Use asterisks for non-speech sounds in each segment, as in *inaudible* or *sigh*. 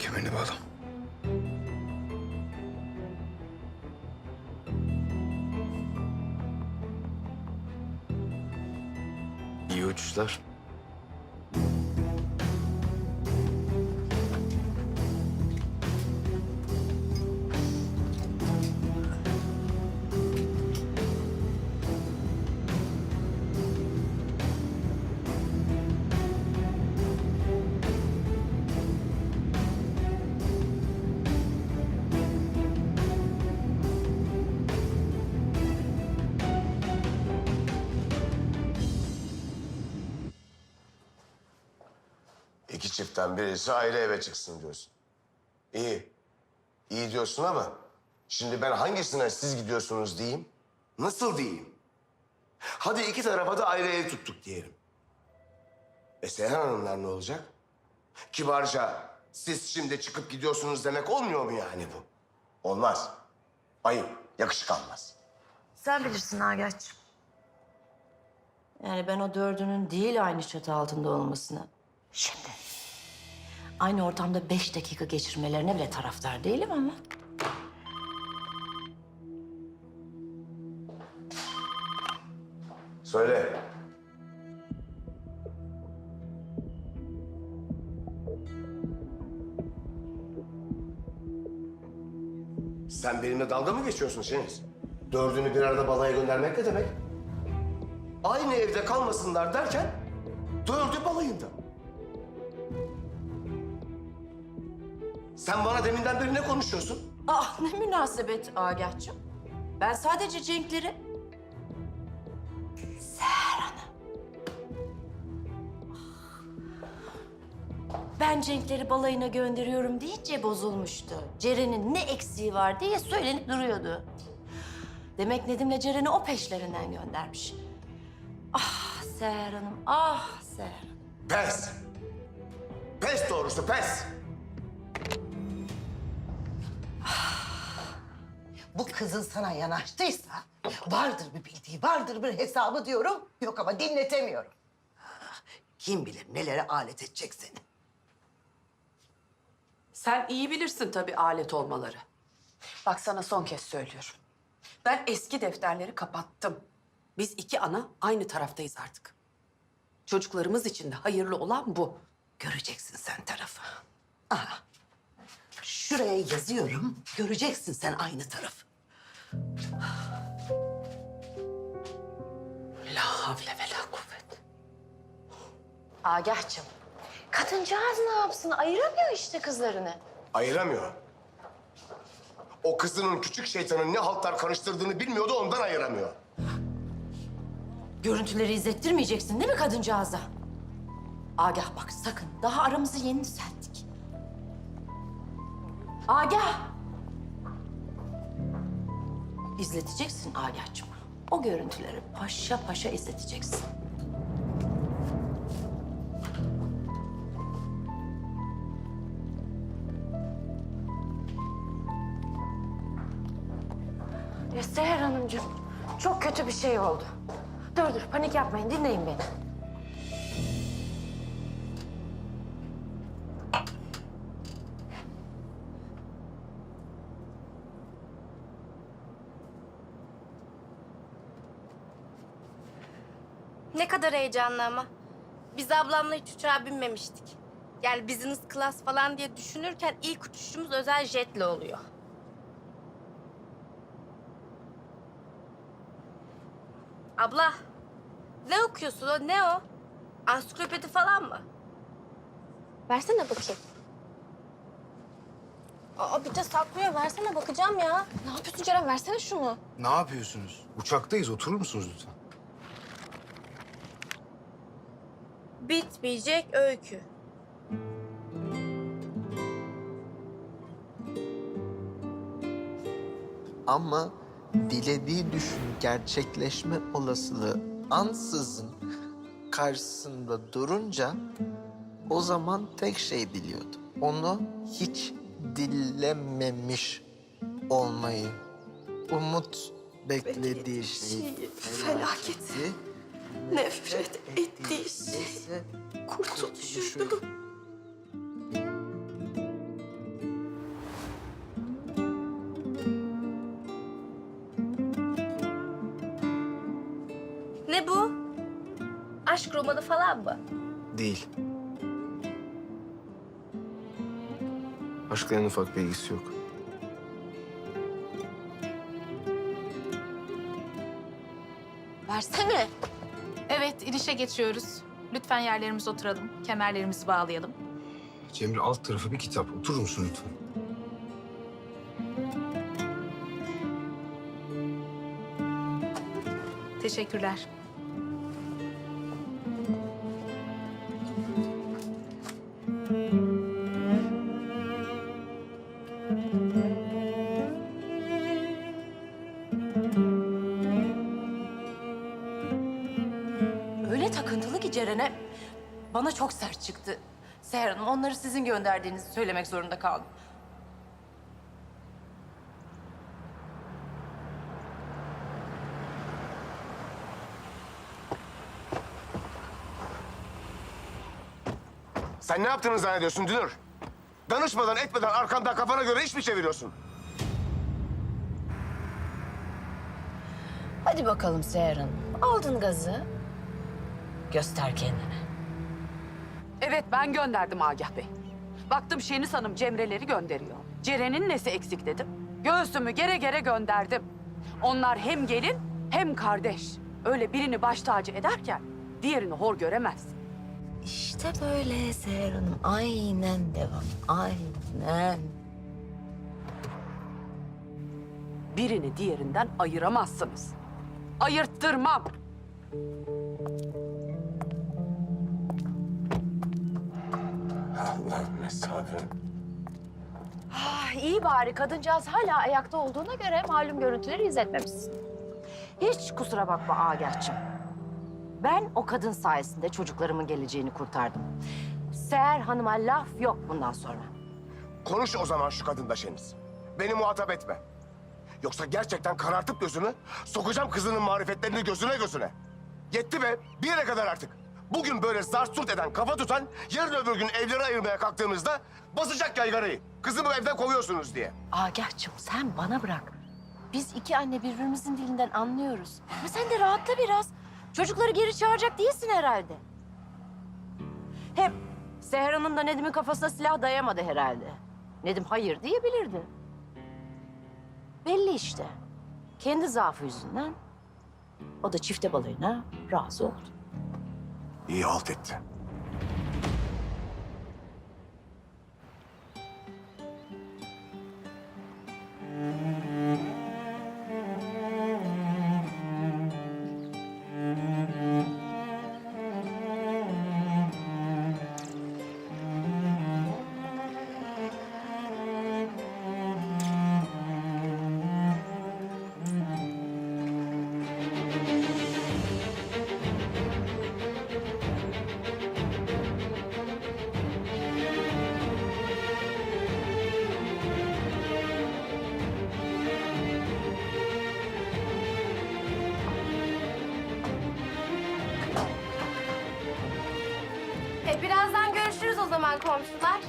Kemerini bağla. İyi uçuşlar. Çiftten birisi ayrı eve çıksın diyorsun. İyi. İyi diyorsun ama şimdi ben hangisine siz gidiyorsunuz diyeyim? Nasıl diyeyim? Hadi iki tarafa da ayrı ev tuttuk diyelim. E Seyhan Hanımlar ne olacak? Kibarca siz şimdi çıkıp gidiyorsunuz demek olmuyor mu yani bu? Olmaz. Ayıp, yakışık almaz. Sen bilirsin Agah'cığım. Yani ben o dördünün değil aynı çatı altında olmasını. Şimdi. Aynı ortamda beş dakika geçirmelerine bile taraftar değilim ama. Söyle. Sen benimle dalga mı geçiyorsun Şeniz? Dördünü bir arada balaya göndermek ne demek? Aynı evde kalmasınlar derken dördü balayında. Sen bana deminden beri ne konuşuyorsun? Ah ne münasebet Agah'cığım. Ben sadece Cenk'leri... Seher Hanım. Ah. Ben Cenk'leri balayına gönderiyorum deyince bozulmuştu. Ceren'in ne eksiği var diye söylenip duruyordu. Demek Nedim'le Ceren'i o peşlerinden göndermiş. Ah Seher Hanım, ah Seher Hanım. Pes. Pes doğrusu pes. *sighs* Bu kızın sana yanaştıysa vardır bir bildiği, vardır bir hesabı diyorum. Yok ama dinletemiyorum. *sighs* Kim bilir nelere alet edecek seni. Sen iyi bilirsin tabii alet olmaları. Bak sana son kez söylüyorum. Ben eski defterleri kapattım. Biz iki ana aynı taraftayız artık. Çocuklarımız için de hayırlı olan bu. Göreceksin sen tarafı. Aha. Şuraya yazıyorum. Göreceksin sen aynı tarafı. La havle ve la kuvvet. Agah'cığım. Kadıncağız ne yapsın? Ayıramıyor işte kızlarını. Ayıramıyor. O kızının küçük şeytanın ne haltlar karıştırdığını bilmiyordu ondan ayıramıyor. Görüntüleri izlettirmeyeceksin değil mi kadıncağıza? Agah bak sakın. Daha aramızı yeni düzelttik. Agah! İzleteceksin Agah'cığım. O görüntüleri paşa paşa izleteceksin. Ya Seher Hanımcığım, çok kötü bir şey oldu. Dur dur, panik yapmayın, dinleyin beni. Ne kadar heyecanlı ama. Biz ablamla hiç uçağa binmemiştik. Yani business class falan diye düşünürken ilk uçuşumuz özel jetle oluyor. Abla, ne okuyorsun o? Ne o? Ansiklopedi falan mı? Versene bakayım. Aa bir de saklıyor. Versene bakacağım ya. Ne yapıyorsun Ceren? Versene şunu. Ne yapıyorsunuz? Uçaktayız. Oturur musunuz lütfen? Bitmeyecek öykü. Ama dilediği düşün gerçekleşme olasılığı ansızın karşısında durunca o zaman tek şey biliyordu. Onu hiç dillememiş olmayı. Umut beklediği şey felaketi, nefret ettiği şey kurtuluşuydu. Ne bu? Aşk romanı falan mı? Değil. Aşkla en ufak bir ilgisi yok. Versene. Evet, inişe geçiyoruz. Lütfen yerlerimize oturalım. Kemerlerimizi bağlayalım. Cemre alt tarafı bir kitap. Oturur musun lütfen? Teşekkürler. Bana çok sert çıktı. Seher Hanım onları sizin gönderdiğinizi söylemek zorunda kaldım. Sen ne yaptığını zannediyorsun Dünür? Danışmadan etmeden arkamdan kafana göre iş mi çeviriyorsun? Hadi bakalım Seher Hanım. Aldın gazı. Göster kendini. Evet ben gönderdim Agah Bey. Baktım Şeniz Hanım Cemre'leri gönderiyor. Ceren'in nesi eksik dedim. Göğsümü gere gere gönderdim. Onlar hem gelin hem kardeş. Öyle birini baş tacı ederken diğerini hor göremez. İşte böyle Seher Hanım. Aynen devam. Aynen. Birini diğerinden ayıramazsınız. Ayırttırmam. Allah'ım mesafem. Ah, iyi bari kadıncağız hala ayakta olduğuna göre malum görüntüleri izletmemişsin. Hiç kusura bakma Agah'cığım. Ben o kadın sayesinde çocuklarımın geleceğini kurtardım. Seher Hanım'a laf yok bundan sonra. Konuş o zaman şu kadınla Şeniz. Beni muhatap etme. Yoksa gerçekten karartıp gözünü, sokacağım kızının marifetlerini gözüne gözüne. Yetti be, bir yere kadar artık. Bugün böyle zart surt eden, kafa tutan, yarın öbür gün evleri ayırmaya kalktığımızda basacak yaygarayı. Kızımı evden kovuyorsunuz diye. Agah'cığım sen bana bırak. Biz iki anne birbirimizin dilinden anlıyoruz. Ama sen de rahatla biraz. Çocukları geri çağıracak değilsin herhalde. Hep Seher Hanım da Nedim'in kafasına silah dayamadı herhalde. Nedim hayır diyebilirdi. Belli işte. Kendi zaafı yüzünden o da çifte balayına razı oldu. İyi halt etti. E birazdan görüşürüz o zaman komşular.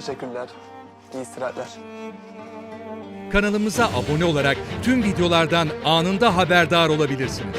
Teşekkürler. İyi istirahatler. Kanalımıza abone olarak tüm videolardan anında haberdar olabilirsiniz.